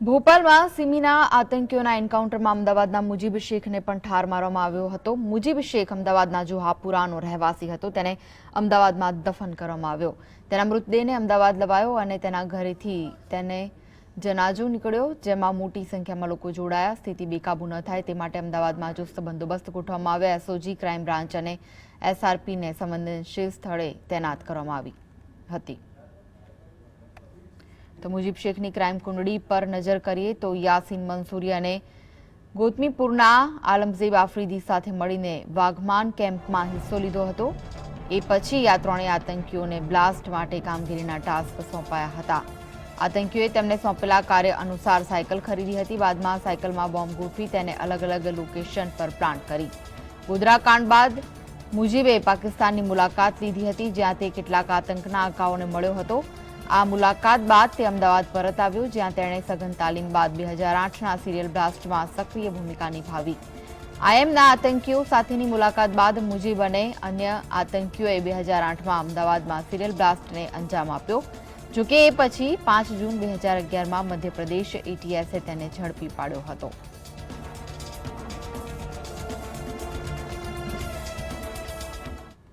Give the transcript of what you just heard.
ભોપાલમાં સિમીના આતંકીઓના એન્કાઉન્ટરમાં અમદાવાદના મુજીબ શેખને પણ ઠાર મારવામાં આવ્યો હતો. મુજીબ શેખ અમદાવાદના જોહાપુરાનો રહેવાસી હતો. તેને અમદાવાદમાં દફન કરવામાં આવ્યો. તેના મૃતદેહને અમદાવાદ લવાયો અને તેના ઘરેથી તેને જનાજો નીકળ્યો, જેમાં મોટી સંખ્યામાં લોકો જોડાયા. સ્થિતિ બેકાબુ ન થાય તે માટે અમદાવાદમાં ચુસ્ત બંદોબસ્ત ગોઠવવામાં આવ્યો. એસઓજી, ક્રાઇમ બ્રાન્ચ અને એસઆરપીને સંવેદનશીલ સ્થળે તૈનાત કરવામાં આવી હતી. તો મુજીબ શેખની ક્રાઇમ કુંડળી પર નજર કરીએ તો યાસીન મંસૂરી અને ગોતમીપુરના આલમઝેબ આફ્રીદી સાથે મળીને વાઘમાન કેમ્પમાં હિસ્સો લીધો હતો. એ પછી આ ત્રણેય આતંકીઓને બ્લાસ્ટ માટે કામગીરીના ટાસ્ક સોંપાયા હતા. આતંકીઓએ તેમને સોંપેલા કાર્ય અનુસાર સાયકલ ખરીદી હતી. બાદમાં સાયકલમાં બોમ્બ ગોઠવી તેને અલગ અલગ લોકેશન પર પ્લાન્ટ કરી. ગોધરા કાંડ બાદ મુજીબે પાકિસ્તાનની મુલાકાત લીધી હતી, જ્યાં તે કેટલાક આતંકના આંકાઓને મળ્યો હતો. આ મુલાકાત બાદ તે અમદાવાદ પરત આવ્યો, જ્યાં તેણે સઘન તાલીમ બાદ બે હજાર આઠના સિરિયલ બ્લાસ્ટમાં સક્રિય ભૂમિકા નિભાવી. આઈએમના આતંકીઓ સાથેની મુલાકાત બાદ મુજીબ અને અન્ય આતંકીઓએ બે હજાર આઠમાં અમદાવાદમાં સિરિયલ બ્લાસ્ટને અંજામ આપ્યો જોકે એ પછી પાંચ જૂન બે હજાર અગિયારમાં મધ્યપ્રદેશ એટીએસે તેને ઝડપી પાડ્યો હતો.